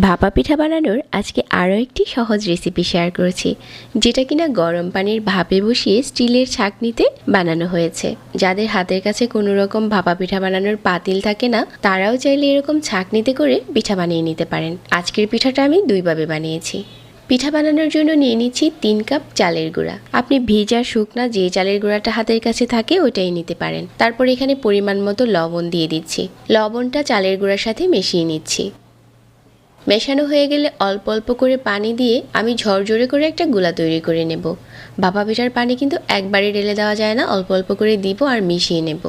ভাপা পিঠা বানানোর আজকে আরও একটি সহজ রেসিপি শেয়ার করেছি, যেটা কিনা গরম পানির ভাপে বসিয়ে স্টিলের ছাঁকনিতে বানানো হয়েছে। যাদের হাতের কাছে কোনো রকম ভাপা পিঠা বানানোর পাতিল থাকে না, তারাও চাইলে এরকম ছাঁকনিতে করে পিঠা বানিয়ে নিতে পারেন। আজকের পিঠাটা আমি দুইভাবে বানিয়েছি। পিঠা বানানোর জন্য নিয়ে নিচ্ছি তিন কাপ চালের গুঁড়া। আপনি ভিজা, শুকনা যে চালের গুঁড়াটা হাতের কাছে থাকে ওটাই নিতে পারেন। তারপর এখানে পরিমাণ মতো লবণ দিয়ে দিচ্ছি। লবণটা চালের গুঁড়ার সাথে মিশিয়ে নিচ্ছি। মেশানো হয়ে গেলে অল্প অল্প করে পানি দিয়ে আমি ঝরঝরে করে একটা গুলা তৈরি করে নেব। ভাপা পিঠার পানি কিন্তু একবারে ঢেলে দেওয়া যায় না, অল্প অল্প করে দিব আর মিশিয়ে নেব।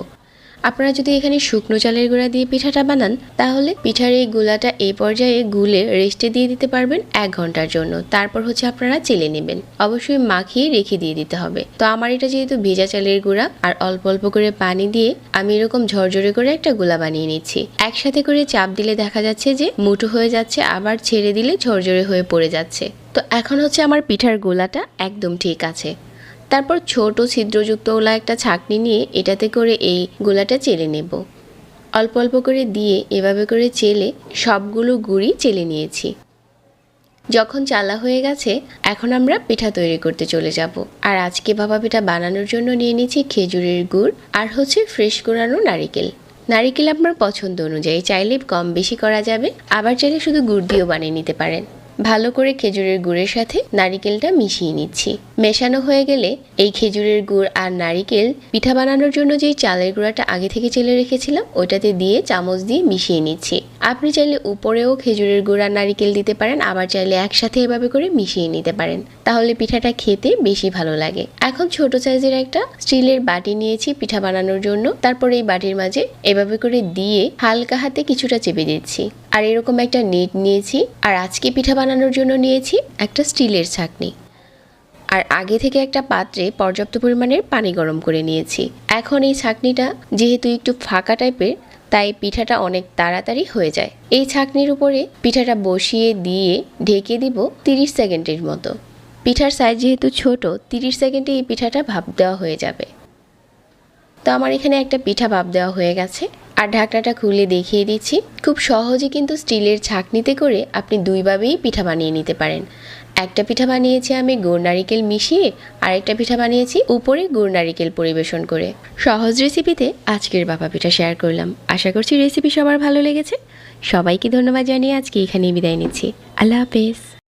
আপনারা যদি এখানে শুকনো চালের গুঁড়া দিয়ে পিঠাটা বানান, তাহলে পিঠার এই গুলাটা এই পর্যায়ে গুলে রেস্টে দিয়ে দিতে পারবেন এক ঘণ্টার জন্য। তারপর হচ্ছে আপনারা চেলে নেবেন। অবশ্যই মাখিয়ে রেখে দিয়ে দিতে হবে। তো আমার এটা যেহেতু ভেজা চালের গুঁড়া, আর অল্প অল্প করে পানি দিয়ে আমি এরকম ঝরঝরে করে একটা গুলা বানিয়ে নিচ্ছি। একসাথে করে চাপ দিলে দেখা যাচ্ছে যে মুঠো হয়ে যাচ্ছে, আবার ছেড়ে দিলে ঝরঝরে হয়ে পড়ে যাচ্ছে। তো এখন হচ্ছে আমার পিঠার গোলাটা একদম ঠিক আছে। তারপর ছোট ছিদ্রযুক্ত ওলা একটা ছাকনি নিয়ে এটাতে করে এই গোলাটা চেলে নেব। অল্প অল্প করে দিয়ে এভাবে করে চেলে সবগুলো গুড়ি চেলে নিয়েছি। যখন চালা হয়ে গেছে, এখন আমরা পিঠা তৈরি করতে চলে যাব। আর আজকে ভাপা পিঠা বানানোর জন্য নিয়ে নিয়েছি খেজুরের গুড় আর হচ্ছে ফ্রেশ কোরানো নারিকেল। নারিকেল আপনার পছন্দ অনুযায়ী চাইলে কম বেশি করা যাবে, আবার চাইলে শুধু গুড় দিয়েও বানিয়ে নিতে পারেন। ভালো করে খেজুরের গুড়ের সাথে নারিকেলটা মিশিয়ে নিচ্ছি। মেশানো হয়ে গেলে এই খেজুরের গুড় আর নারিকেল পিঠা বানানোর জন্য যেই চালের গুঁড়াটা আগে থেকে চেলে রেখেছিলাম, ওটাতে দিয়ে চামচ দিয়ে মিশিয়ে নিচ্ছি। আপনি চাইলে উপরেও খেজুরের গুড় আর নারিকেল দিতে পারেন, আবার চাইলে একসাথে এভাবে করে মিশিয়ে নিতে পারেন। তাহলে পিঠাটা খেতে বেশি ভালো লাগে। এখন ছোট সাইজের একটা স্টিলের বাটি নিয়েছি পিঠা বানানোর জন্য। তারপর এই বাটির মাঝে এভাবে করে দিয়ে হালকা হাতে কিছুটা চেপে দিচ্ছি। আর এরকম একটা নেট নিয়েছি আর আজকে পিঠা বানানোর জন্য নিয়েছি একটা স্টিলের ছাকনি। আর আগে থেকে একটা পাত্রে পর্যাপ্ত পরিমাণের পানি গরম করে নিয়েছি। এখন এই ছাকনিটা যেহেতু একটু ফাঁকা টাইপের, তাই পিঠাটা অনেক তাড়াতাড়ি হয়ে যায়। এই ছাকনির উপরে পিঠাটা বসিয়ে দিয়ে ঢেকে দিব তিরিশ সেকেন্ডের মতো। পিঠার সাইজ যেহেতু ছোট, তিরিশ সেকেন্ডে এই পিঠাটা ভাপ দেওয়া হয়ে যাবে। তো আমার এখানে একটা পিঠা ভাপ দেওয়া হয়ে গেছে। আর ঢাকনাটা খুলে দেখিয়ে দিচ্ছি। খুব সহজে কিন্তু স্টিলের ছাকনিতে করে আপনি দুইভাবেই পিঠা বানিয়ে নিতে পারেন। একটা পিঠা বানিয়েছি আমি গুড় নারিকেল মিশিয়ে, আরেকটা পিঠা বানিয়েছি উপরে গুড় নারিকেল পরিবেশন করে। সহজ রেসিপিতে আজকের বাবা পিঠা শেয়ার করলাম। আশা করছি রেসিপি সবার ভালো লেগেছে। সবাইকে ধন্যবাদ জানিয়ে আজকে এখানেই বিদায় নিচ্ছি। আল্লাহ হাফেজ।